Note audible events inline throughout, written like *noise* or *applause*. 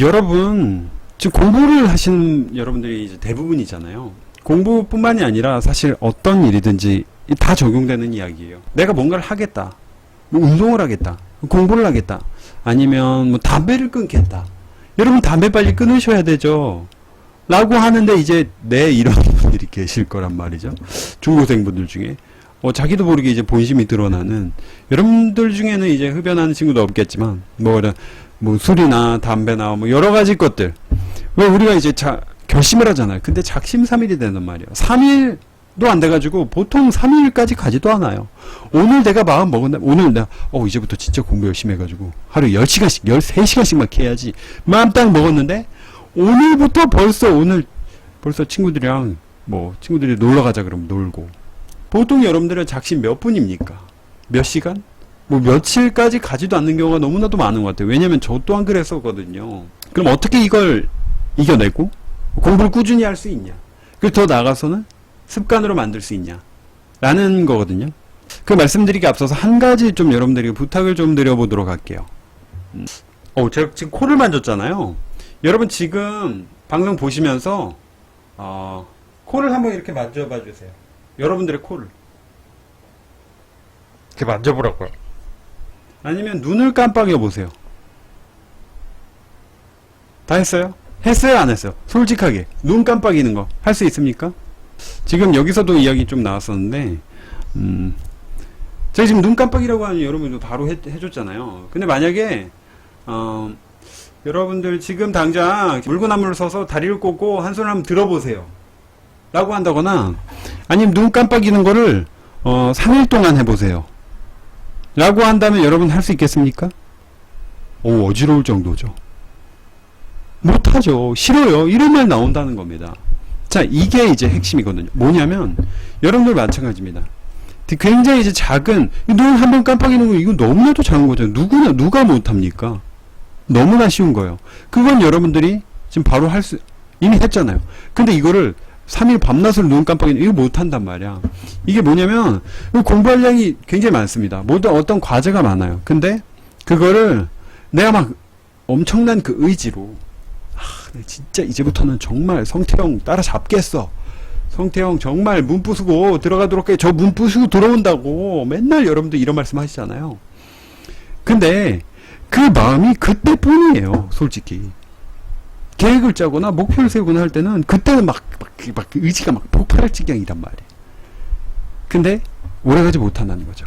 여러분 지금 공부를 하시는 여러분들이 이제 대부분이잖아요. 공부뿐만이 아니라 사실 어떤 일이든지 다 적용되는 이야기예요. 내가 뭔가를 하겠다. 뭐 운동을 하겠다. 공부를 하겠다. 아니면 뭐 담배를 끊겠다. 여러분 담배 빨리 끊으셔야 되죠. 라고 하는데 이제 내 이런 *laughs* 분들이 계실 거란 말이죠. 중고생분들 중에. 어, 자기도 모르게 이제 본심이 드러나는 여러분들 중에는 이제 흡연하는 친구도 없겠지만 뭐 이런 뭐 술이나 담배나 뭐 여러 가지 것들 왜 우리가 이제 자 결심을 하잖아요. 근데 작심삼일이 되는 말이에요. 3일도 안 돼가지고 보통 3일까지 가지도 않아요. 오늘 내가 마음 먹었나 오늘 내가 어 이제부터 진짜 공부 열심히 해가지고 하루 10시간씩 13시간씩만 해야지 마음 딱 먹었는데 오늘부터 벌써 오늘 벌써 친구들이랑 뭐 친구들이 놀러 가자 그러면 놀고 보통 여러분들은 작심 몇 분입니까? 몇 시간? 뭐 며칠까지 가지도 않는 경우가 너무나도 많은 것 같아요. 왜냐면 저 또한 그랬었거든요. 그럼 어떻게 이걸 이겨내고 공부를 꾸준히 할 수 있냐? 그리고 더 나아가서는 습관으로 만들 수 있냐? 라는 거거든요. 그 말씀드리기 앞서서 한 가지 좀 여러분들에게 부탁을 좀 드려보도록 할게요. 음. 어, 제가 지금 코를 만졌잖아요. 여러분 지금 방송 보시면서 어, 코를 한번 이렇게 만져봐 주세요. 여러분들의 코를. 이렇게 만져보라고요. 아니면 눈을 깜빡여 보세요. 다 했어요? 했어요? 안 했어요? 솔직하게. 눈 깜빡이는 거. 할 수 있습니까? 지금 여기서도 이야기 좀 나왔었는데, 음, 제가 지금 눈 깜빡이라고 하면 여러분도 바로 해, 해줬잖아요. 근데 만약에, 어, 여러분들 지금 당장 물구나무를 서서 다리를 꽂고 한 손을 한번 들어보세요. 라고 한다거나, 아니면 눈 깜빡이는 거를, 어, 3일 동안 해보세요. 라고 한다면 여러분 할 수 있겠습니까? 오, 어지러울 정도죠. 못하죠. 싫어요. 이런 말 나온다는 겁니다. 자, 이게 이제 핵심이거든요. 뭐냐면, 여러분들 마찬가지입니다. 굉장히 이제 작은, 눈 한 번 깜빡이는 거, 이거 너무나도 작은 거죠. 누구나, 누가 못합니까? 너무나 쉬운 거예요. 그건 여러분들이 지금 바로 할 수, 이미 했잖아요. 근데 이거를 3일 밤낮으로 눈 깜빡이는, 이거 못한단 말이야. 이게 뭐냐면, 공부할 양이 굉장히 많습니다. 모든 어떤 과제가 많아요. 근데, 그거를 내가 막 엄청난 그 의지로, 아, 내 진짜 이제부터는 정말 성태형 따라잡겠어. 성태형 정말 문 부수고 들어가도록 해. 저 문 부수고 들어온다고. 맨날 여러분들 이런 말씀 하시잖아요. 근데 그 마음이 그때뿐이에요. 솔직히. 계획을 짜거나 목표를 세우거나 할 때는 그때는 막, 막, 막 의지가 막 폭발할 지경이란 말이에요. 근데 오래가지 못한다는 거죠.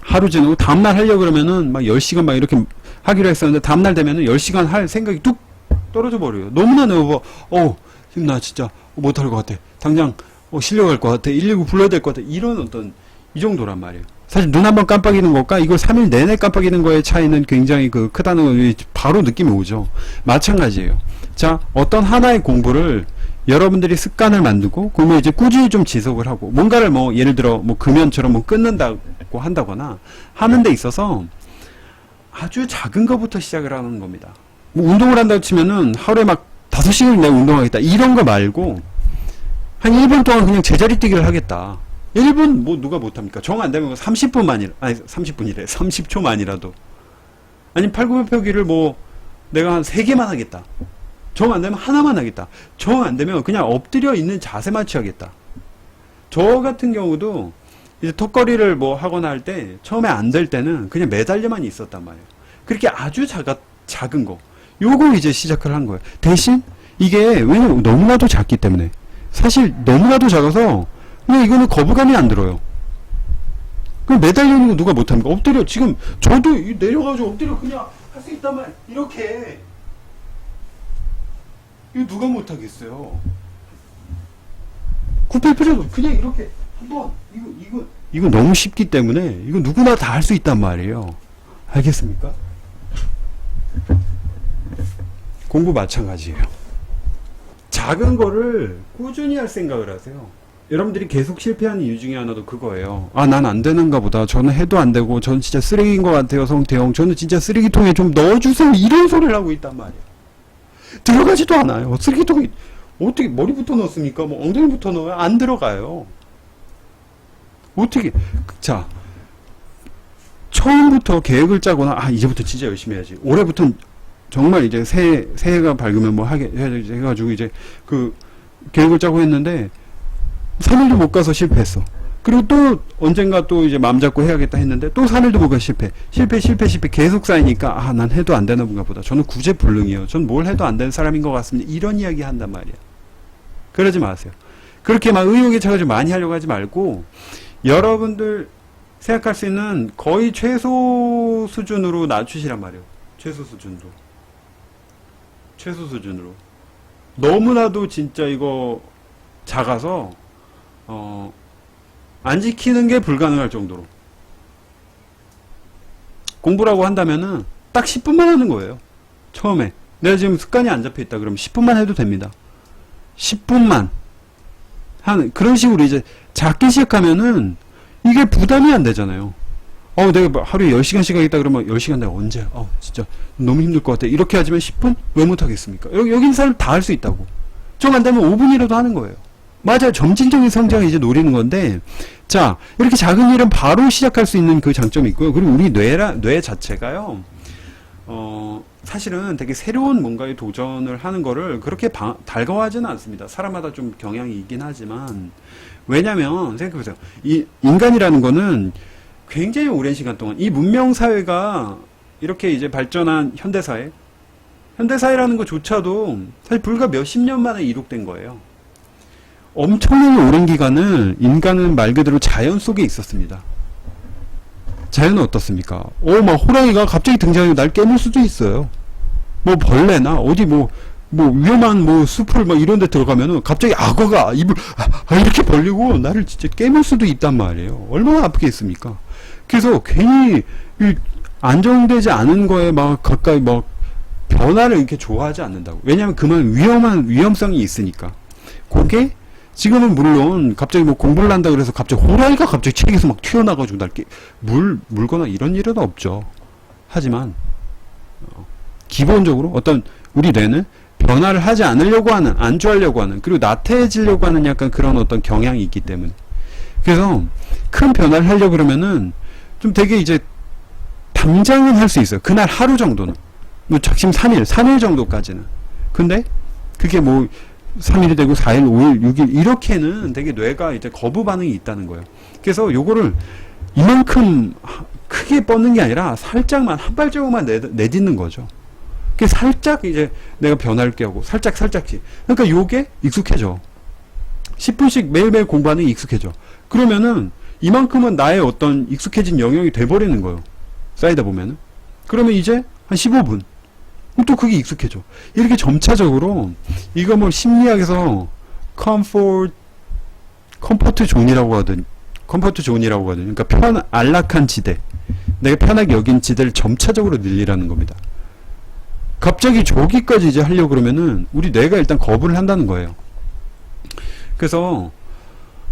하루 지나고 다음날 하려고 그러면은 막 10시간 막 이렇게 하기로 했었는데 다음날 되면은 10시간 할 생각이 뚝 떨어져 버려요. 너무나 너무 어, 지금 나 진짜 못할 것 같아. 당장 어, 실려갈 것 같아. 119 불러야 될 것 같아. 이런 어떤 이 정도란 말이에요. 사실 눈 한 번 깜빡이는 것과 이걸 3일 내내 깜빡이는 거의 차이는 굉장히 그 크다는 걸 바로 느낌이 오죠. 마찬가지예요. 자, 어떤 하나의 공부를 여러분들이 습관을 만들고 그러면 이제 꾸준히 좀 지속을 하고 뭔가를 뭐 예를 들어 뭐 금연처럼 뭐 끊는다고 한다거나 하는 데 있어서 아주 작은 것부터 시작을 하는 겁니다. 뭐 운동을 한다고 치면은 하루에 막 5시간을 내가 운동하겠다. 이런 거 말고 한 1분 동안 그냥 제자리 뛰기를 하겠다. 1분 뭐 누가 못합니까? 정 안 되면 30분 만이라 아니 30분이래 30초 만이라도 *laughs* 아니 팔굽혀펴기를 뭐 내가 한 3개만 하겠다. 정 안 되면 하나만 하겠다. 정 안 되면 그냥 엎드려 있는 자세만 취하겠다. 저 같은 경우도 이제 턱걸이를 뭐 하거나 할 때 처음에 안 될 때는 그냥 매달려만 있었단 말이에요. 그렇게 아주 작아, 작은 거. 요거 이제 시작을 한 거예요. 대신 이게 왜냐면 너무나도 작기 때문에 사실 너무나도 작아서 그냥 이거는 거부감이 안 들어요. 그럼 매달리는 거 누가 못합니까? 엎드려 지금 저도 이 내려가지고 엎드려 그냥 할 수 있다면 이렇게 이거 누가 못하겠어요? 굽힐 필요도 그냥 이렇게 한번 이거 이거 이거 너무 쉽기 때문에 이거 누구나 다 할 수 있단 말이에요. 알겠습니까? 공부 마찬가지예요. 작은 거를 꾸준히 할 생각을 하세요. 여러분들이 계속 실패하는 이유 중에 하나도 그거예요. 아, 난 안 되는가 보다. 저는 해도 안 되고, 저는 진짜 쓰레기인 것 같아요, 성태형. 저는 진짜 쓰레기통에 좀 넣어주세요. 이런 소리를 하고 있단 말이에요. 들어가지도 않아요. 쓰레기통에 어떻게 머리부터 넣습니까? 뭐 엉덩이부터 넣어요? 안 들어가요. 어떻게, 자, 처음부터 계획을 짜거나, 아, 이제부터 진짜 열심히 해야지. 올해부터는 정말 이제 새해 새해가 밝으면 뭐 하게 해가지고 이제 그 계획을 짜고 했는데 3일도 못 가서 실패했어. 그리고 또 언젠가 또 이제 마음 잡고 해야겠다 했는데 또 3일도 못 가서 실패. 실패 실패 실패 계속 쌓이니까 아 난 해도 안 되나 본가 보다. 저는 구제불능이요. 전 뭘 해도 안 되는 사람인 것 같습니다. 이런 이야기 한단 말이야. 그러지 마세요. 그렇게 막 의욕에 차가지고 많이 하려고 하지 말고 여러분들 생각할 수 있는 거의 최소 수준으로 낮추시란 말이에요. 최소 수준으로. 최소 수준으로. 너무나도 진짜 이거 작아서 어, 안 지키는 게 불가능할 정도로. 공부라고 한다면은 딱 10분만 하는 거예요. 처음에. 내가 지금 습관이 안 잡혀 있다. 그러면 10분만 해도 됩니다. 10분만. 하는, 그런 식으로 이제 작게 시작하면은 이게 부담이 안 되잖아요. 어, 내가 뭐 하루에 10시간씩 하겠다 그러면 10시간 내가 언제, 어, 진짜 너무 힘들 것 같아. 이렇게 하지만 10분? 왜 못하겠습니까? 여기, 여기 있는 사람 다 할 수 있다고. 좀 안 되면 5분이라도 하는 거예요. 맞아요. 점진적인 성장을 이제 노리는 건데, 자, 이렇게 작은 일은 바로 시작할 수 있는 그 장점이 있고요. 그리고 우리 뇌라, 뇌 자체가요, 어, 사실은 되게 새로운 뭔가에 도전을 하는 거를 그렇게 방- 달가워하지는 않습니다. 사람마다 좀 경향이 있긴 하지만, 왜냐면, 생각해보세요. 이, 인간이라는 거는 굉장히 오랜 시간 동안, 이 문명 사회가 이렇게 이제 발전한 현대사회, 현대사회라는 것조차도 사실 불과 몇십 년 만에 이룩된 거예요. 엄청나게 오랜 기간을 인간은 말 그대로 자연 속에 있었습니다. 자연은 어떻습니까? 오, 막 호랑이가 갑자기 등장해서 날 깨물 수도 있어요. 뭐 벌레나 어디 뭐, 뭐 위험한 뭐 숲을 막 이런 데 들어가면은 갑자기 악어가 입을 아, 이렇게 벌리고 나를 진짜 깨물 수도 있단 말이에요. 얼마나 아프겠습니까? 그래서 괜히 이 안정되지 않은 거에 막 가까이 막 변화를 이렇게 좋아하지 않는다고. 왜냐하면 그만 위험한 위험성이 있으니까. 그게 지금은 물론 갑자기 뭐 공부를 한다 그래서 갑자기 호랑이가 갑자기 책에서 막 튀어나가지고 날물 물거나 이런 일은 없죠. 하지만 어, 기본적으로 어떤 우리 뇌는 변화를 하지 않으려고 하는 안주하려고 하는 그리고 나태해지려고 하는 약간 그런 어떤 경향이 있기 때문에 그래서 큰 변화를 하려고 그러면은 좀 되게 이제 당장은 할 수 있어요. 그날 하루 정도는 뭐 작심 3일, 3일 정도까지는. 근데 그게 뭐 3일이 되고 4일, 5일, 6일 이렇게는 되게 뇌가 이제 거부 반응이 있다는 거예요. 그래서 요거를 이만큼 하- 크게 뻗는 게 아니라 살짝만 한 발자국만 내, 내딛는 거죠. 그 살짝 이제 내가 변화를 깨고 살짝 살짝씩. 그러니까 요게 익숙해져. 10분씩 매일매일 공부하는 게 익숙해져. 그러면은 이만큼은 나의 어떤 익숙해진 영역이 돼버리는 거예요. 쌓이다 보면은. 그러면 이제 한 15분. 또 그게 익숙해져. 이렇게 점차적으로 이거 뭐 심리학에서 컴포트 컴포트 존이라고 하든 컴포트 존이라고 하든 그러니까 편 안락한 지대. 내가 편하게 여긴 지대를 점차적으로 늘리라는 겁니다. 갑자기 저기까지 이제 하려고 그러면은 우리 뇌가 일단 거부를 한다는 거예요. 그래서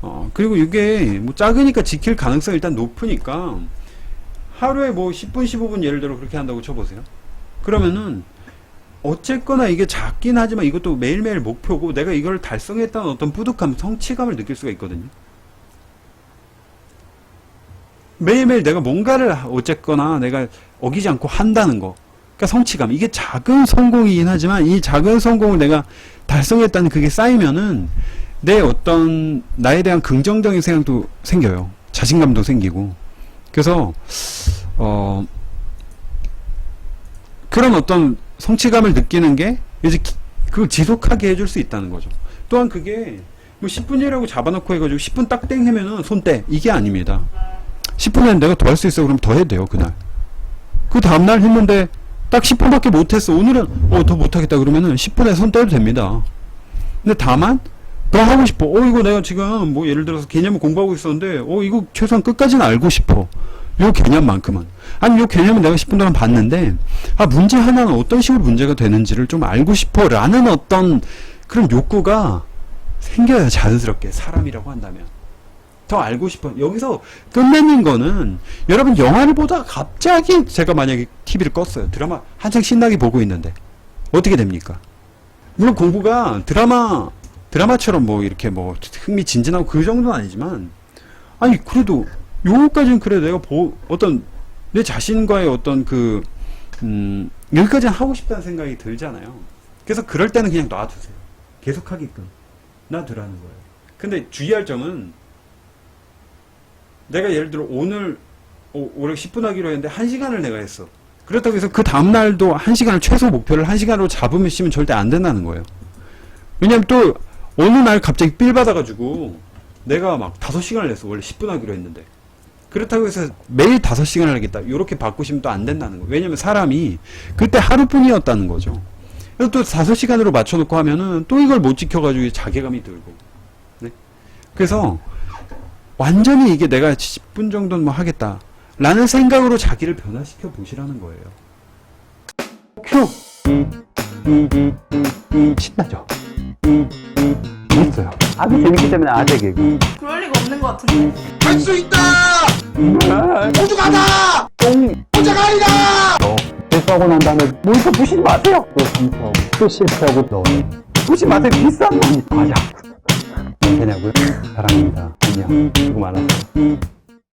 어 그리고 이게 뭐 작으니까 지킬 가능성이 일단 높으니까 하루에 뭐 10분 15분 예를 들어 그렇게 한다고 쳐보세요. 그러면은 어쨌거나 이게 작긴 하지만 이것도 매일매일 목표고 내가 이걸 달성했다는 어떤 뿌듯함, 성취감을 느낄 수가 있거든요. 매일매일 내가 뭔가를 어쨌거나 내가 어기지 않고 한다는 거. 그러니까 성취감. 이게 작은 성공이긴 하지만 이 작은 성공을 내가 달성했다는 그게 쌓이면은 내 어떤 나에 대한 긍정적인 생각도 생겨요. 자신감도 생기고. 그래서 어 그런 어떤 성취감을 느끼는 게 이제 기- 그걸 지속하게 해줄 수 있다는 거죠. 또한 그게 뭐 10분이라고 잡아놓고 해가지고 10분 딱 땡 하면은 손 떼. 이게 아닙니다. 10분에 내가 더 할 수 있어. 그럼 더 해도 돼요, 그날. 그 다음날 했는데 딱 10분밖에 못했어. 오늘은 어, 더 못하겠다. 그러면은 10분에 손 떼도 됩니다. 근데 다만 더 하고 싶어. 어, 이거 내가 지금 뭐 예를 들어서 개념을 공부하고 있었는데 어, 이거 최소한 끝까지는 알고 싶어. 요 개념만큼은. 아니, 요 개념은 내가 10분 동안 봤는데, 아, 문제 하나는 어떤 식으로 문제가 되는지를 좀 알고 싶어. 라는 어떤 그런 욕구가 생겨요. 자연스럽게. 사람이라고 한다면. 더 알고 싶어. 여기서 끝내는 거는, 여러분 영화를 보다가 갑자기 제가 만약에 TV를 껐어요. 드라마 한창 신나게 보고 있는데. 어떻게 됩니까? 물론 공부가 드라마, 드라마처럼 뭐 이렇게 뭐 흥미진진하고 그 정도는 아니지만, 아니, 그래도 요거까지는 그래 내가 보 어떤 내 자신과의 어떤 그 음, 여기까지는 하고 싶다는 생각이 들잖아요. 그래서 그럴 때는 그냥 놔두세요. 계속 하게끔. 놔두라는 거예요. 근데 주의할 점은 내가 예를 들어 오늘 오, 올해 10분 하기로 했는데 1시간을 내가 했어. 그렇다고 해서 그 다음날도 1시간을 최소 목표를 1시간으로 잡으시면 절대 안 된다는 거예요. 왜냐면 또 어느 날 갑자기 삘 받아가지고 내가 막 5시간을 냈어. 원래 10분 하기로 했는데. 그렇다고 해서 매일 5시간을 하겠다. 이렇게 바꾸시면 또 안 된다는 거예요. 왜냐면 사람이 그때 하루뿐이었다는 거죠. 그래서 또 5시간으로 맞춰놓고 하면은 또 이걸 못 지켜가지고 자괴감이 들고. 네? 그래서 완전히 이게 내가 10분 정도는 뭐 하겠다. 라는 생각으로 자기를 변화시켜 보시라는 거예요. 큐! 신나죠? 재밌어요. 아주 재밌기 때문에 아재 개그. 그럴 리가 없는 것 같은데. 할 수 있다! 아, 우주가다! 똥! 아니다! 너 실수하고 난 다음에 뭘또 부시지 마세요. 또 실수하고 또 실수하고 너 부시 마세요. 비싼 거 맞아. 되냐고요? 사랑합니다. 안녕. 수고 많았어요.